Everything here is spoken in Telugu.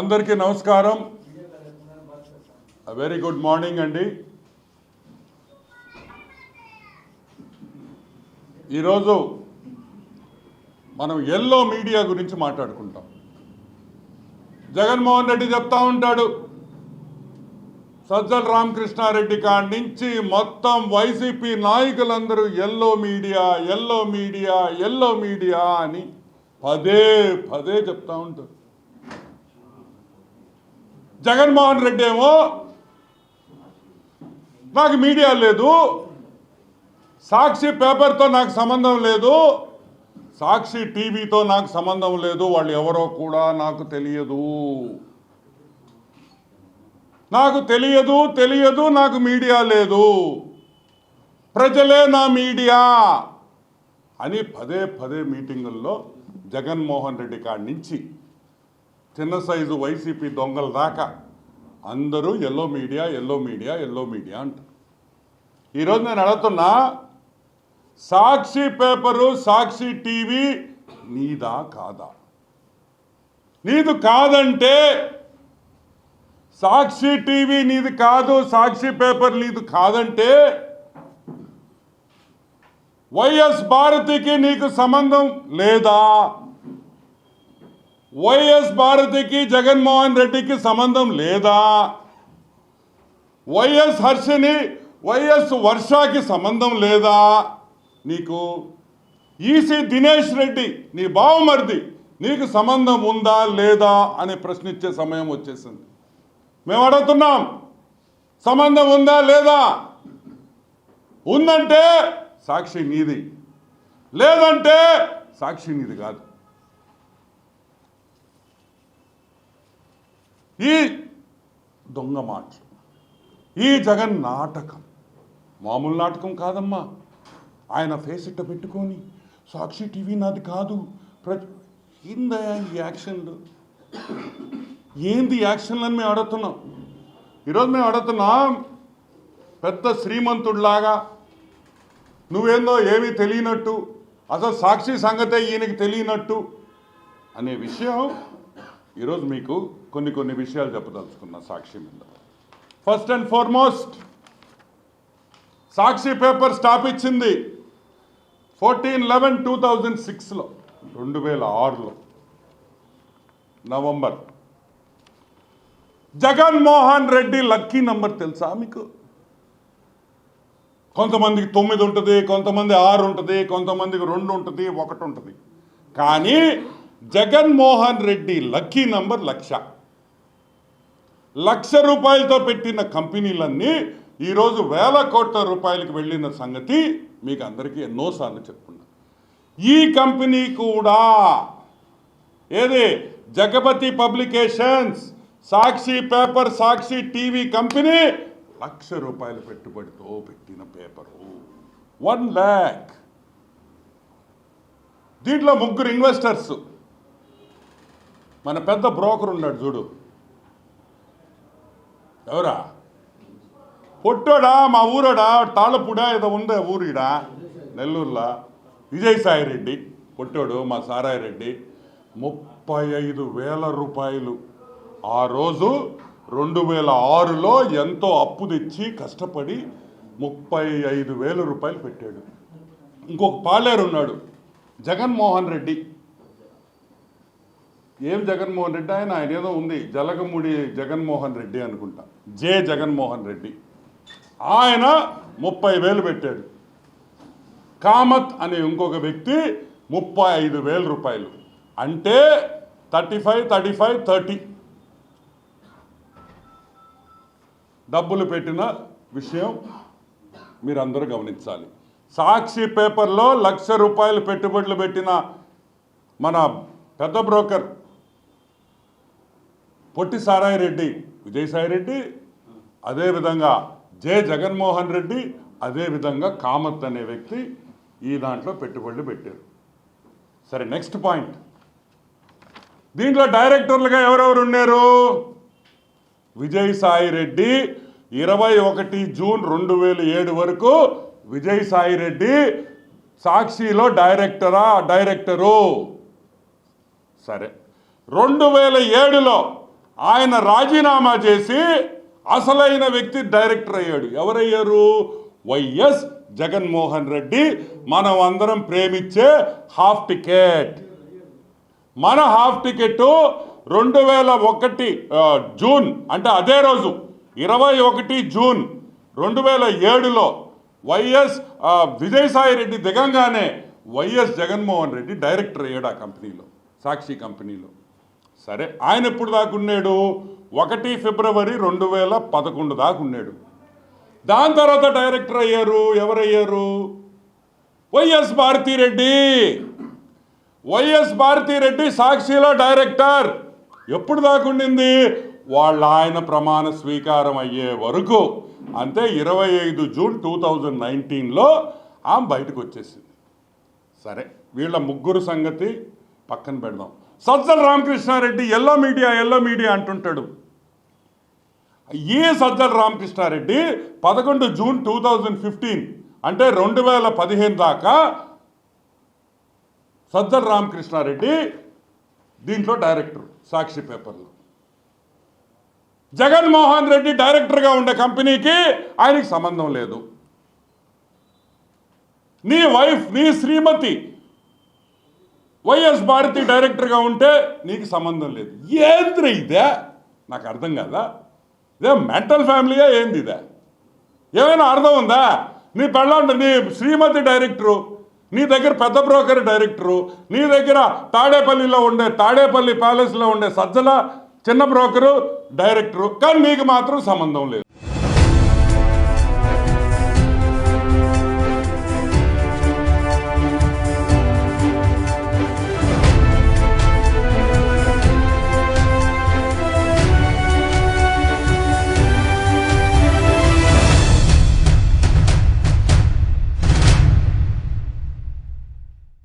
అందరికీ నమస్కారం. వెరీ గుడ్ మార్నింగ్ అండి. ఈరోజు మనం ఎల్లో మీడియా గురించి మాట్లాడుకుంటాం. జగన్మోహన్ రెడ్డి చెప్తా ఉంటాడు సజ్జల రామకృష్ణారెడ్డి కాడి నుంచి మొత్తం వైసీపీ నాయకులందరూ yellow media yellow media yellow media అని పదే పదే చెప్తా ఉంటారు. జగన్మోహన్ రెడ్డి ఏమో నాకు మీడియా లేదు. సాక్షి పేపర్తో నాకు సంబంధం లేదు. సాక్షి టీవీతో నాకు సంబంధం లేదు. వాళ్ళు ఎవరో కూడా నాకు తెలియదు. నాకు తెలియదు తెలియదు నాకు మీడియా లేదు. ప్రజలే నా మీడియా అని పదే పదే మీటింగుల్లో జగన్మోహన్ రెడ్డి కాడి నుంచి చిన్న సైజు వైసీపీ దొంగల దాకా. అందరూ yellow media yellow media yellow media అంటారు ఈరోజు నేను అడుగుతున్నా సాక్షి పేపరు సాక్షి టీవీ నీదా కాదా? నీదు కాదంటే సాక్షి టీవీ నీది కాదు సాక్షి పేపర్ నీది కాదంటే వైఎస్ భారతికి నీకు సంబంధం లేదా? వైఎస్ భారతికి జగన్మోహన్ రెడ్డికి సంబంధం లేదా? వైఎస్ హర్షని వైఎస్ వర్షాకి సంబంధం లేదా? నీకు ఈసీ దినేష్ రెడ్డి నీ బావమరిది నీకు సంబంధం ఉందా లేదా అని ప్రశ్నించే సమయం వచ్చేసింది. మేము అడుగుతున్నాం సంబంధం ఉందా లేదా? ఉందంటే సాక్షి నీది లేదంటే సాక్షి నీది కాదు. ఈ దొంగ మాటలు ఈ జగన్ నాటకం. మామూలు నాటకం కాదమ్మా. ఆయన ఫేస్ ఇట్ట పెట్టుకొని సాక్షి టీవీ నాది కాదు. ప్ర ఏందయ్యా ఈ యాక్షన్లు ఏంది యాక్షన్లు అని మేము అడుగుతున్నాం. ఈరోజు మేము అడుగుతున్నాం పెద్ద శ్రీమంతుడిలాగా నువ్వేందో ఏమీ తెలియనట్టు అసలు సాక్షి సంగతే ఈయనకి తెలియనట్టు అనే విషయం ఈరోజు మీకు కొన్ని కొన్ని విషయాలు చెప్పదలుచుకున్నా సాక్షి మీద. First and foremost Sakshi paper stop ఇచ్చింది ఫోర్టీన్ లెవెన్ టూ థౌజండ్ సిక్స్లో రెండు వేల ఆరులో November. Jaganmohan Reddy lucky number తెలుసా మీకు? కొంతమందికి తొమ్మిది ఉంటుంది కొంతమంది ఆరు ఉంటుంది కొంతమందికి రెండు ఉంటుంది ఒకటి ఉంటుంది. కానీ జగన్మోహన్ రెడ్డి లక్కీ నంబర్ లక్ష. లక్ష రూపాయలతో పెట్టిన కంపెనీలన్నీ ఈరోజు వేల కోట్ల రూపాయలకు వెళ్ళిన సంగతి మీకు అందరికీ ఎన్నోసార్లు చెప్పుకున్నా. ఈ కంపెనీ కూడా ఏది? Jagapathi publications Sakshi paper Sakshi TV company lakh రూపాయల పెట్టుబడితో పెట్టిన పేపరు. వన్ ల్యాక్. దీంట్లో ముగ్గురు ఇన్వెస్టర్స్ మన పెద్ద బ్రోకర్ ఉన్నాడు చూడు. ఎవరా? పొట్టోడా మా ఊరోడా? తాళపూడా ఏదో ఉందే ఊరిడా నెల్లూరులో? విజయసాయి రెడ్డి పొట్టోడు మా సారాయి రెడ్డి. ముప్పై ఐదు వేల రూపాయలు. ఆ రోజు రెండు వేల ఆరులో ఎంతో అప్పు తెచ్చి కష్టపడి ముప్పై ఐదు వేల రూపాయలు పెట్టాడు. ఇంకొక పాలేరు ఉన్నాడు జగన్మోహన్ రెడ్డి. ఏం జగన్మోహన్ రెడ్డి ఆయన ఆయన ఏదో ఉంది జలగముడి జగన్మోహన్ రెడ్డి అనుకుంటా. జే జగన్మోహన్ రెడ్డి. ఆయన ముప్పై వేలు పెట్టాడు. కామత్ అనే ఇంకొక వ్యక్తి ముప్పై ఐదు వేల రూపాయలు. అంటే thirty five thirty five thirty. డబ్బులు పెట్టిన విషయం మీరందరూ గమనించాలి. సాక్షి పేపర్లో లక్ష రూపాయలు పెట్టుబడులు పెట్టిన మన పెద్ద బ్రోకర్ పొట్టి సారాయి రెడ్డి విజయసాయి రెడ్డి అదేవిధంగా జె. జగన్మోహన్ రెడ్డి అదేవిధంగా కామత్ అనే వ్యక్తి ఈ దాంట్లో పెట్టుబడులు పెట్టారు. సరే నెక్స్ట్ పాయింట్. దీంట్లో డైరెక్టర్లుగా ఎవరెవరు ఉన్నారు? విజయసాయి రెడ్డి ఇరవై ఒకటి జూన్ రెండు వేల ఏడు వరకు విజయసాయి రెడ్డి సాక్షిలో డైరెక్టరా డైరెక్టరు? సరే రెండు వేల ఏడులో ఆయన రాజీనామా చేసి అసలైన వ్యక్తి డైరెక్టర్ అయ్యాడు. ఎవరయ్యారు? వైఎస్ జగన్మోహన్ రెడ్డి. మనం అందరం ప్రేమించే హాఫ్ టికెట్. మన హాఫ్ టికెట్ రెండు వేల ఒకటి జూన్ అంటే అదే రోజు ఇరవై ఒకటి జూన్ రెండు వేల ఏడులో YS Vijayasai Reddy దిగంగానే Y S Jaganmohan Reddy director అయ్యాడు ఆ కంపెనీలో సాక్షి కంపెనీలో. సరే ఆయన ఎప్పుడు దాకా ఉన్నాడు? ఒకటి ఫిబ్రవరి రెండు వేల పదకొండు దాకా ఉన్నాడు. దాని తర్వాత డైరెక్టర్ అయ్యారు ఎవరయ్యారు? వైఎస్ భారతిరెడ్డి. వైఎస్ భారతిరెడ్డి సాక్షిలో డైరెక్టర్. ఎప్పుడు దాకా ఉండింది? వాళ్ళ ఆయన ప్రమాణ స్వీకారం అయ్యే వరకు. అంతే ఇరవై ఐదు జూన్ టూ థౌజండ్ నైన్టీన్లో ఆమె బయటకు వచ్చేసింది. సరే వీళ్ళ ముగ్గురు సంగతి పక్కన పెడదాం. Sajjala Ramakrishna Reddy yellow media yellow media అంటుంటాడు. ఈ సజ్జల రామకృష్ణారెడ్డి పదకొండు జూన్ టూ థౌజండ్ ఫిఫ్టీన్ అంటే రెండు వేల పదిహేను దాకా సజ్జల రామకృష్ణారెడ్డి దీంట్లో డైరెక్టర్ సాక్షి పేపర్లో. జగన్మోహన్ రెడ్డి డైరెక్టర్గా ఉండే కంపెనీకి ఆయనకి సంబంధం లేదు. నీ వైఫ్ నీ శ్రీమతి వైఎస్ భారతి డైరెక్టర్గా ఉంటే నీకు సంబంధం లేదు. ఏంద్ర ఇదే? నాకు అర్థం కాదా? ఇదే మెంటల్ ఫ్యామిలీయా ఏంది ఇదే? ఏమైనా అర్థం ఉందా? నీ పెళ్ళ నీ శ్రీమతి డైరెక్టరు నీ దగ్గర పెద్ద బ్రోకర్ డైరెక్టరు నీ దగ్గర తాడేపల్లిలో ఉండే తాడేపల్లి ప్యాలెస్లో ఉండే సజ్జల చిన్న బ్రోకరు డైరెక్టరు. కానీ నీకు మాత్రం సంబంధం లేదు.